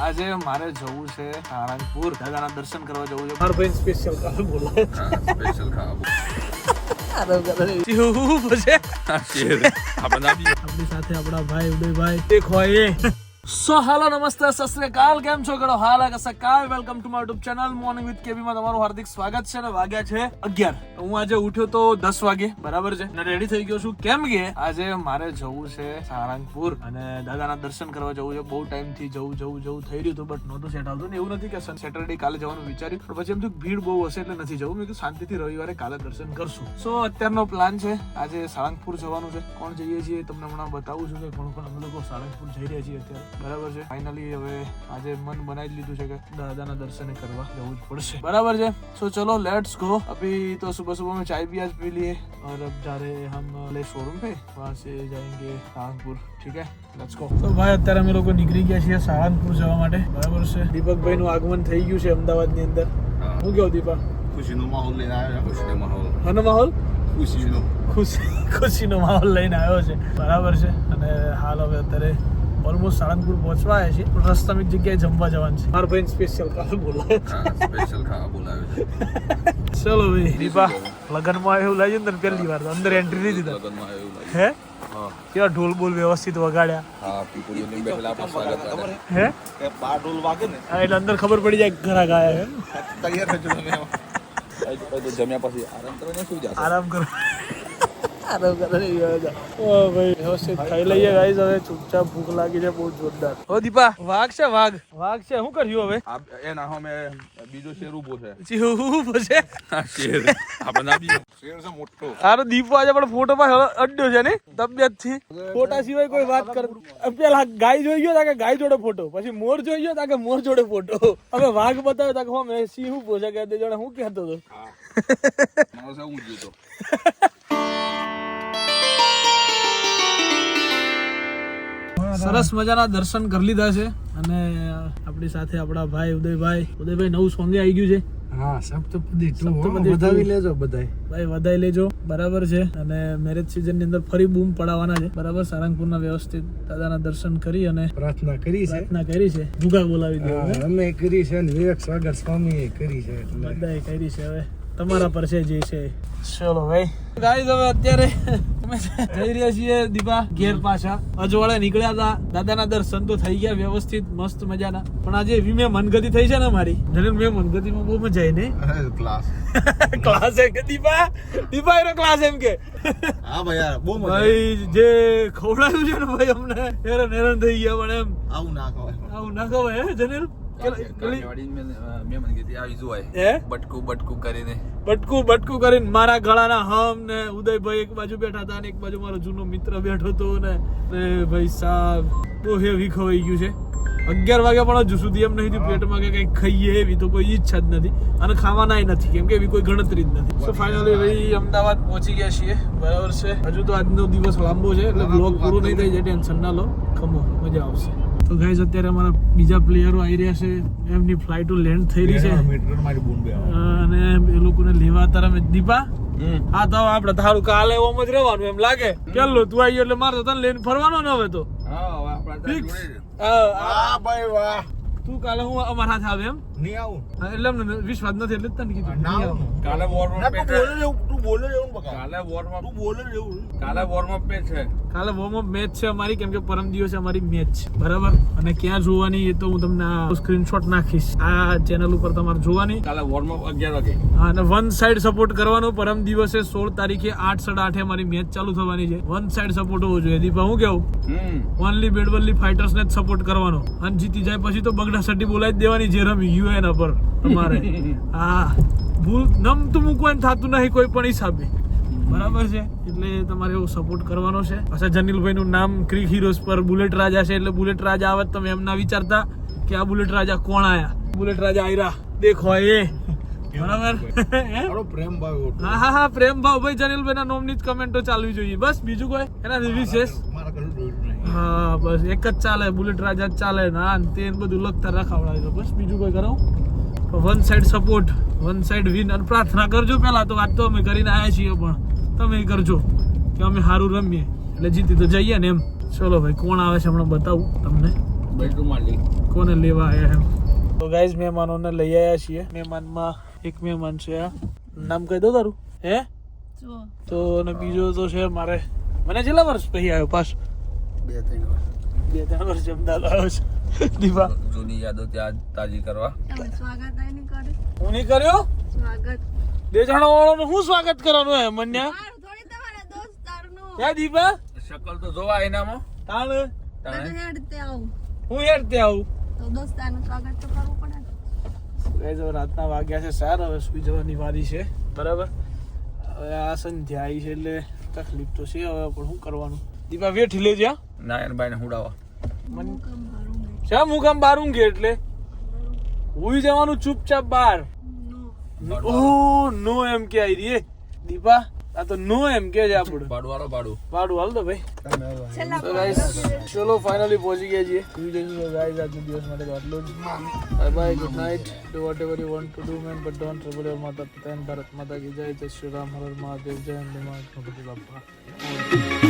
આજે મારે જવું છે સારંગપુર દાદાના દર્શન કરવા જવું છે. મારો ભાઈ સ્પેશિયલ ખાવા બોલાય સ્પેશિયલ ખાવા આપણી સાથે આપણા ભાઈ ઉદયભાઈ. દેખો એ. સો હાલો નમસ્તે સત શ્રી અકાલ કેમ છો ગણો હાલ સકાલ welcome to my YouTube channel morning with KB માં તમારું હાર્દિક સ્વાગત છે ને વાગ્યા છે અગિયાર. હું આજે ઉઠ્યો તો દસ વાગે, બરાબર છે? અને રેડી થઈ ગયો છું. કેમ કે આજે મારે જવું છે સારંગપુર અને દાદાના દર્શન કરવા જવું છે. બહુ ટાઈમથી જવું જવું જવું થઈ રહ્યું હતું બટ નહોતું સેટ આવતું ને એવું નથી કે સેટરડે કાલે જવાનું વિચાર્યું. પણ પછી એમ થયું ભીડ બહુ હશે એટલે નથી જવું. મેં કીધું શાંતિથી રવિવારે કાલે દર્શન કરશું. સો અત્યારનો પ્લાન છે. આજે સાળંગપુર જવાનું છે. કોણ જઈએ છીએ તમને હમણાં બતાવું છું કે કોણ કોણ અમે લોકો સાળંગપુર જઈ રહ્યા છીએ અત્યારે. બરાબર છે ફાઇનલી હવે આજે મન બનાવી જ લીધું છે કે દાદાના દર્શન કરવા જવું જ પડશે બરાબર છે સો ચલો લેટ્સ गो अभी तो सुबह सुबह में चाय भी आज पी लिए और अब जा रहे हैं हम ले शोरूम पे वहाँ से जाएंगे सारंगपुर ठीक है લેટ્સ ગો તો ભાઈ અત્યારે અમે લોકો નીકળી ગયા છીએ સાળંગપુર જવા માટે બરાબર છે દીપકભાઈ નું આગમન થઈ ગયું છે અમદાવાદ ની અંદર હું કેવું દીપક ખુશીનો માહોલ લઈને આવ્યા ખુશીનો માહોલ આનો માહોલ ખુશીનો ખુશી ખુશીનો માહોલ લઈને આવ્યો છે બરાબર છે અને હાલ હવે અત્યારે ઓલમોસ્ટ સાળંગપુર પહોંચવા આવ્યા છે પણ રસ્તામાં એક જગ્યાએ જમવા જવાનું છે. મારા ભાઈ સ્પેશિયલ ખાવા બોલાવે સ્પેશિયલ ખાવા બોલાવે છે. ચલો ભાઈ દીપા લગનમાં એવું લાગ્યું ને તને પહેલી વાર અંદર એન્ટ્રી નહીં દીધા લગનમાં એવું લાગે હે? કેવા ઢોલ બોલ વ્યવસ્થિત વગાડ્યા? હા પીપળીઓની બેઠેલા આપણું હે? કે બાર ડોલ વાગે ને. એટલે અંદર ખબર પડી જાય કે ઘરા ગાયા હે તૈયાર રહેજો તમે જમ્યા પછી આરામ કરો. આરામ કરો ઓ ભાઈ વ્યવસ્થિત ખાઈ લઈએ ગાઈસ હવે ચૂપચાપ ભૂખ લાગી છે બહુ જોરદાર. ઓ દીપા વાઘ છે વાઘ. વાઘ છે શું કર્યું હવે? એના એ નાહો મેં બીજો શેર ઊભો છે. છે? શેર. આપણે બીજો. શેર છે મોટો. આરો દીપો આજે પણ ફોટો માં અડ્યો છે ને તબિયતથી ફોટા સિવાય કોઈ વાત કર પેલા ગાય જોઈ ગયો તા કે ગાય જોડે ફોટો પછી મોર જોઈ ગયો તા કે મોર જોડે ફોટો હવે વાઘ બતાવ્યો તા કે હો મેં સિંહ હું પોછા કે તે જોડે હું કહેતો હતો. છે હું જીતો સરસ મજાના દર્શન કરી લીધા છે. અને આપણી સાથે આપણા ભાઈ ઉદયભાઈ. ઉદયભાઈ નવું સોંગે આવી ગયું છે. હા સપ્તપદી ટુ સપ્તપદી two. વધાવી લેજો બધાય. ભાઈ વધાઈ લેજો. બરાબર છે. અને મેરેજ સિઝનની અંદર ફરી બૂમ પડાવવાના છે. બરાબર? સારંગપુરના વ્યવસ્થિત દાદાના દર્શન કરી અને પ્રાર્થના કરી છે. પ્રાર્થના કરી છે. ભૂગા બોલાવી અમે કરી છે અને વિવેક સ્વાગત સ્વામી એ કરી છે બધાએ કરી છે હવે. તમારા પર છે જે છે. ચલો ભાઈ. ગાઈસ હવે અત્યારે જઈ રહ્યા છીએ દીપા ઘેર પાછા. અજવાળે નીકળ્યા હતા. દાદાના દર્શન તો થઈ ગયા વ્યવસ્થિત મસ્ત મજાના. પણ આજે એવી મેં મનગતિ થઈ છે ને મારી. જનરલ મેં મનગતિમાં બહુ મજા આવી ને? ક્લાસ ક્લાસ એમ કે દીપા? દીપા એનો ક્લાસ એમ કે. હા ભાઈ યાર બહુ મજા ભાઈ જે ખવડાવ્યું છે ને ભાઈ અમને હેરાન હેરાન થઈ ગયા પણ એમ. આવું ના ખવાય આવું ના ખવાય હે હે બટકું બટકું કરીને. બટકું બટકું કરીને મારા ગળાના હમ ને ઉદયભાઈ એક બાજુ બેઠા હતા ને એક બાજુ મારો જૂનો મિત્ર બેઠો હતો ને ને ભાઈ સાહેબ બહુ હેવી ખવાઈ ગયું છે. અગિયાર વાગે પણ હજુ સુધી એમ નહીં પેટમાં કે કંઈક ખાઈએ એવી તો કોઈ ઈચ્છા જ નથી અને ખાવાનાય નથી કેમ કે એવી કોઈ ગણતરી જ નથી. સો ફાઇનલી ભાઈ અમદાવાદ પહોંચી ગયા છીએ બરાબર છે? હજુ તો આજનો દિવસ લાંબો છે એટલે બ્લોગ પૂરો નહીં થઈ. જાય ટેન્શન ના લો ખમો મજા આવશે. તો ગાઈઝ અત્યારે અમારા બીજા પ્લેયરો આવી રહ્યા છે. એમની ફ્લાઇટો લેન્ડ થઈ રહી છે. અને એ લોકોને લેવા તારા અમે દીપા. હા તો આપણે તારું કાલે ઓમ જ રહેવાનું એમ લાગે. કેલો તું આવી એટલે મારે તો તને લઈને ફરવાનો ને હવે તો. હા, ભાઈ વાહ. તું કાલે હું અમારા સાથે આવે એમ? નહીં આવું. એટલે અમને વિશ્વાસ નથી એટલે તને કીધું. ના. કાલે વોર્મ અપ તું બોલે એવું તું બોલે એવું બકા. કાલે વોર્મ અપ તું બોલે એવું કાલે વોર્મ અપ મેચ છે. કાલે વોર્મ અપ મેચ છે અમારી કેમ કે પરમ દિવસે અમારી મેચ છે. બરાબર? અને ક્યાં જોવાની એ તો હું તમને સ્ક્રીનશોટ નાખીશ. આ ચેનલ ઉપર તમારે જોવાની. કાલે વોર્મ અપ અગિયાર વાગે. હા, અને વન સાઈડ સપોર્ટ કરવાનો પરમ દિવસે સોળ તારીખે આઠ સાડા આઠે અમારી મેચ ચાલુ થવાની છે. વન સાઈડ સપોર્ટ હોવો જોઈએ. દીપા હું કેવું? ઓનલી બેડવલી ફાઇટર્સ ને જ સપોર્ટ કરવાનો. અને જીતી જાય પછી તો બગડા સટ્ટી બોલાવી દેવાની જે રમી યુએન પર તમારે. હા. ભૂલ નમ તો મૂકવાનું થતું નહીં કોઈ પણ હિસાબે. બરાબર છે? એટલે તમારે એવો સપોર્ટ કરવાનો છે. પાછા જનીલભાઈનું નામ ક્રિક હીરોઝ પર બુલેટ રાજા છે એટલે બુલેટ રાજા આવે તમે એમ ના વિચારતા કે આ બુલેટ રાજા કોણ આયા? બુલેટ રાજા આયરા. દેખો એ. બરાબર? પ્રેમ ભાઈ હા હા હા પ્રેમ ભાવ. ભાઈ જનીલભાઈ ના નોમની જ કમેન્ટો ચાલવી જોઈએ. બસ બીજું કોઈ? એના વિશેષ. હા બસ એક જ ચાલે બુલેટ રાજા જ ચાલે. ને આ તે બધું લખતા રખાવડાવી દો બસ બીજું કોઈ કરાવું one side support one side win અને પ્રાર્થના કરજો પહેલાં તો વાત તો અમે કરીને આવ્યા છીએ પણ તમે કરજો કે અમે સારું રમીએ. એટલે જીતી તો જઈએ ને એમ. ચલો ભાઈ કોણ આવે છે હમણાં બતાવું તમને? બેડરૂમમાં લઈ કોને લેવા આયા એમ? તો ગાઈઝ મહેમાનોને લઈ આવ્યા છીએ. મહેમાનમાં એક મહેમાન છે આ નામ કહી દો તારું. હે? તો અને બીજો તો છે મારે. મને છેલ્લા વર્ષ પછી આવ્યો પાસ બે ત્રણ વર્ષ. બે ત્રણ વર્ષ અમદાવાદ આવ્યો છે. દીપા. જૂની યાદો ત્યાં તાજી કરવા. સ્વાગત નહીં હું નહીં કર્યો? સ્વાગત. બે જણા વાળાનું શું સ્વાગત કરવાનું હે મન્યા? મારું થોડી તમારા દોસ્તારનું હે દીપા? શકલ તો જોવા એનામાં. તાણ? તાણ. હેડતે આવું. હું યાર તે આવું. તો દોસ્તારનું સ્વાગત તો કરવું પડે ને. ગાઈઝ હવે રાતના વાગ્યા છે સાર. હવે સુઈ જવાની વારી છે. બરાબર? હવે આ સંધ્યા આવી છે એટલે તકલીફ તો છે હવે પણ શું કરવાનું? દીપા વેઠી લેજે હા. નારાયણભાઈને હુડાવા. શા હું કામ બારું કે એટલે? હુઈ જવાનું ચૂપચાપ બહાર નો. ઓ નો એમ કે આઈ રીએ દીપા આ તો નો એમ કે છે આપણું. ભાડું વાળો ભાડું ભાડું હાલ તો ભાઈ. તો ગાઈસ ચલો ફાઇનલી પહોંચી ગયા છીએ. સુઈ જઈશું ગાઈસ આજના દિવસ માટે તો આટલું જ. Bye bye good night do whatever you want to do man but don't trouble your માતા પિતા એન્ડ ભારત માતા કી જય જય શ્રી રામ હર હર મહાદેવ જય હિન્દ મહાત્મા બાપા